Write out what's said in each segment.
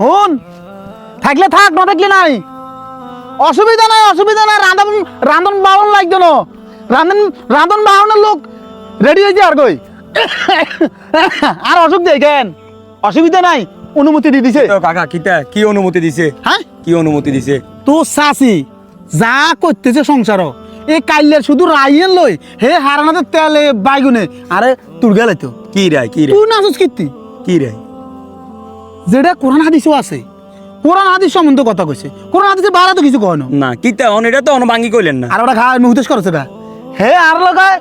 হন? থাকলে থাক না থাকলে নাই। অসুবিধা নাই অসুবিধা নাই রাঁধন রাঁধন বাহন লাগতো না। রাঁধন রাঁধন বাহনের লোক রেডি হয়েছে আর কই? আর অসুখ দেখেন অসুবিধা নাই অনুমতি দিয়ে দিছে। কাকা কিতা? কি অনুমতি দিছে? হ্যাঁ? কি অনুমতি দিছে? তো চাচি যা করতেছে সংসার এ কাইলের শুধু রাইয়েন লই হে হারানাতে তেলে বাইগুনে। আরে তুর গেলে তো। কি রায় কি তুই রায় নাচস কীর্তি কি রায়? যেটা কোরআন হাদিসও আছে। কোরআন হাদিস সম্বন্ধে কথা কইছে। কোরআন হাদিসে বাড়া তো কিছু কয় না। না কিতা অন এটা তো অনুবাঙ্গি কইলেন না। আর ওটা খা মুহূর্তে করছে গা হে আর লগায়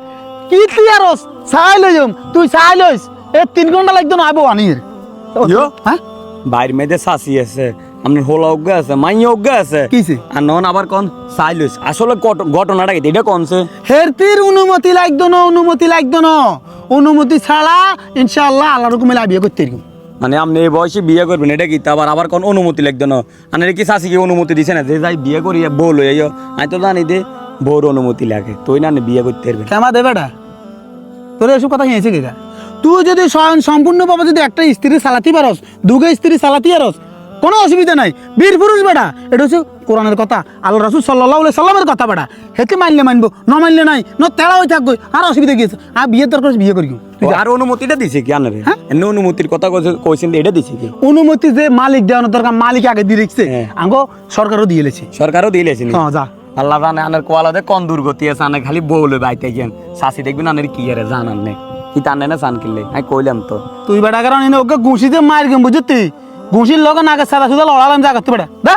কি তুই আর চাই লই যাম। তুই চাই লইস। এ তিন ঘণ্টা লাগতো না আবো আনির। ইয়ো। হ্যাঁ? বাইর মেয়েদের শাসি আছে আপনার হোলা অজ্ঞা আছে মাইয়া অজ্ঞা আছে। কিছে আর নন আবার কোন? সাইলুস আসলে ঘট- ঘটনাটা কি? এটা কোনছে হের তীর অনুমতি লাগতো না অনুমতি লাগতো না। অনুমতি ছাড়া ইনশাআল্লাহ আল্লাহ রকমে বিয়ে করতে এরকম মানে আপনি এই বয়সে বিয়ে করবেন, এটা কি? আবার আবার কোন অনুমতি লাগতো না? মানে কি শাশিকে অনুমতি দিছে না? যে যাই বিয়ে করি বউ লই আইও। আমি তো জানি দে বউর অনুমতি লাগে। তুই না বিয়ে করতে পারবে। কেমা দেবে এটা তোর এসব কথা হয়েছে কে তুই যদি সম্পূর্ণভাবে যদি একটা স্ত্রী চালাতে পারস, দুগে স্ত্রী চালাতে পারস কোনো অসুবিধা নাই। বীর পুরুষ বেটা এটা হচ্ছে কোরআনের কথা আল্লাহ রাসুল সাল্লাহ সাল্লামের কথা বেটা। হেতে মানলে মানবো ন মানলে নাই ন তেড়া হয়ে থাকব আর অসুবিধা গিয়েছে আর বিয়ের দরকার বিয়ে করি। আর অনুমতিটা দিছে কি আনারে হ্যাঁ? এমনি অনুমতির কথা কইছে- কইছেন এটা দিছে কি? অনুমতি যে মালিক দেওয়ানোর দরকার মালিক আগে দিয়ে রেখছে হ্যাঁ। আঙ্গো সরকারও দিয়ে লেছে সরকারও দিলেছেন হ্যাঁ যা। আল্লাহ জানে আনের কোয়ালাতে কোন দুর্গতি আছে আনে খালি বউলে বাইতে গিয়েন শাসি দেখবেন আনের কি আরে জানান নে? কি টানে না চান কিনলে আমি কইলাম তো। তুই বেটা কারণ এনে ওকে ঘুষিতে মার গেম বুঝতি ঘুষির লগে নাকে সাদা সুদা লড়ালাম যা করতে বেটা দা।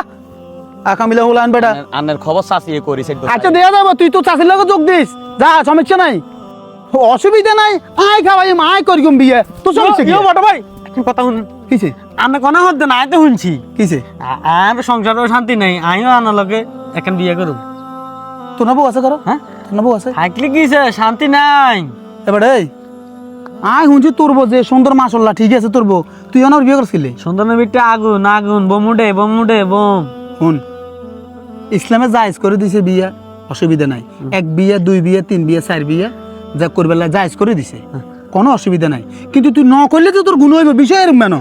আকামিলে হুলান বেটা। আনের- খবর শাসি করেছে আচ্ছা দেয়া যাব। তুই তো চাষির লগে যোগ দিস। যা সমস্যা নাই। অসুবিধা নাই। আয় খাওয়াই আয় করি গম বিয়ে তো সমস্যা কি? বড় ভাই। একটা কথা শুনুন কিছে আমি কোনো হতে না আইতে শুনছি। কিছে আর সংসারেও শান্তি নাই। আমিও আনার লগে এখন বিয়ে করুম। তোর না বউ আছে করো। হ্যাঁ? তোর না বউ আছে। থাকলে কিছে শান্তি নাই। এবার এই। আয় শুনছি তোর বউ যে সুন্দর মাসাল্লাহ ঠিক আছে তোর তুই অনার বিয়ে করছিলি? সুন্দর বিটটা আগুন আগুন বোমুডে বোমুডে বোম শুন ইসলামে জায়েজ করে দিছে বিয়া অসুবিধা নাই। এক বিয়া দুই বিয়া তিন বিয়া চার বিয়া যা করবে জায়েজ করে দিছে। কোনো অসুবিধা নাই। কিন্তু তুই ন করলে তো তোর গুণ হইব বিষয় এরম কেন?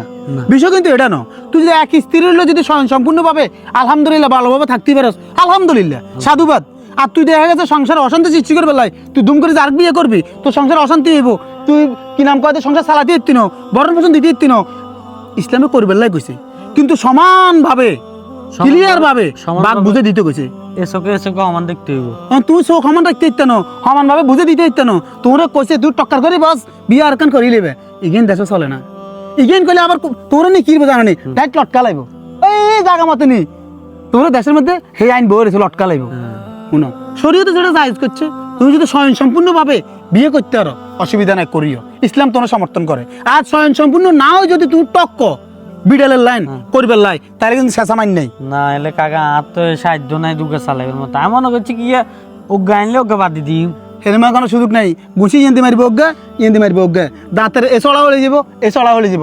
বিষয় কিন্তু এটা ন তুই যদি এক স্ত্রীর যদি স্বয়ং সম্পূর্ণভাবে আলহামদুলিল্লাহ ভালোভাবে থাকতে পারস আলহামদুলিল্লাহ সাধুবাদ। আর তুই দেখা গেছে সংসারে অশান্তি সৃষ্টি করে বেলায় তুই দুম করে যার বিয়ে করবি তোর সংসারে অশান্তি হইব। তুই কি নাম কয় সংসার চালাতে ইত্তি ন বরণ পোষণ দিতে ইত্তি ইসলামে করবে লাই কইছে। কিন্তু সমানভাবে ক্লিয়ার ভাবে সমান বাঘ ভাবে। বুঝে দিতে কইছে। এসকে এসকে আমার দেখতে হইব। হ্যাঁ, তুই সো সমান রাখতে সমান ভাবে বুঝে দিতে ইত্যানো তোরে কইছে তুই টক্কর করে বাস বিয়া আর কান করি লেবে। ইগেন দেশে চলে না। ইগেন কইলে আবার তোরে নি কি জানানি ডাইরেক্ট লটকা লাইব। এই জায়গা মতো নি। তোর দেশের মধ্যে হে আইন বই লটকা লাইব। শুনো শরীয়তে যেটা জায়েজ করছে তুমি যদি স্বয়ং সম্পূর্ণভাবে বিয়ে করতে পারো অসুবিধা নাই করিও। ইসলাম তোমার সমর্থন করে। আর স্বয়ং সম্পূর্ণ নাও যদি তুমি টক্ক বিড়ালের লাইন করবে লাই তাহলে কিন্তু শেষা মাইন নেই। না এলে কাকা আর তো সাহায্য নাই দুকে চালাইবের মতো। আমি মনে করছি কি ওকে আনলে ওকে বাদ দি দিম হেরমা কোনো সুযোগ নাই। গুছি ইয়েন্দি মারিব অজ্ঞা ইয়েন্দি মারিব অজ্ঞা দাঁতের এ চড়া হলে যাব এ চড়া হলে যাব।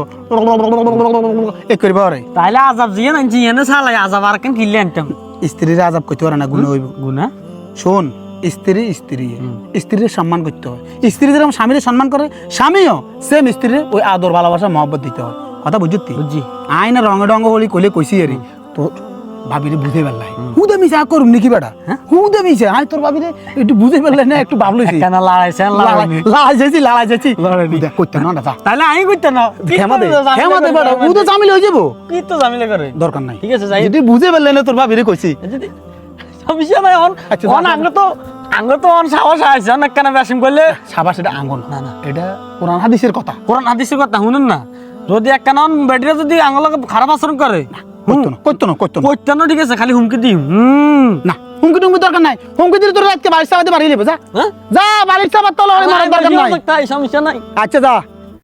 এক করিব আরে তাইলে আজাব দিয়ে আনছি এনে চালাই আজাব আর কেন কিনলে আনতাম? স্ত্রীর আজাব করতে পারে না গুণ হইব গুনা শোন স্ত্রী স্ত্রী স্ত্রীর সম্মান করতে হয়। স্ত্রী যেরকম স্বামীর সম্মান করে স্বামীও সেম স্ত্রীর ওই আদর ভালোবাসা মহব্বত দিতে হয়। কথা বুঝতি বুঝছি। আইনা রঙে ডঙ্গ হলি কইলে কইছি আরে তো ভাবিরে বুঝে পেলাই হুদে আর করুম নাকি বেটা? হুদে মিশে আই তোর ভাবিরে একটু বুঝে পেলে না একটু ভাবলইছি কেন লড়াইছে। করতে না দাদা আমি করতে না। হেমা দে হেমা দে বেটা ও তো জামিল হয়ে যাব। কি তো জামিলে করে? দরকার নাই। ঠিক আছে যাই। যদি বুঝে পেলে না তোর ভাবিরে কইছি। সমস্যা নাই অন আচ্ছা, অন যা, তো আঙ্গ তো অন সাহস আছে অনেক কেন করলে সাবাস এটা না, না। এটা কোরআন হাদিসের কথা। কোরআন হাদিসের কথা শুনুন না। যদি এক কান বেটিরা যদি আঙ্গলকে খারাপ আচরণ করে করতো না করতো না করতো না। ঠিক আছে খালি হুমকি হুম। না হুমকি টুমকি দরকার নাই। হুমকি দিলে তোর আজকে বাড়ির বাড়ি নেবে যা। হ্যাঁ? যা বাড়ির চাপাত তলে মারার দরকার নাই। তাই সমস্যা নাই। আচ্ছা যা।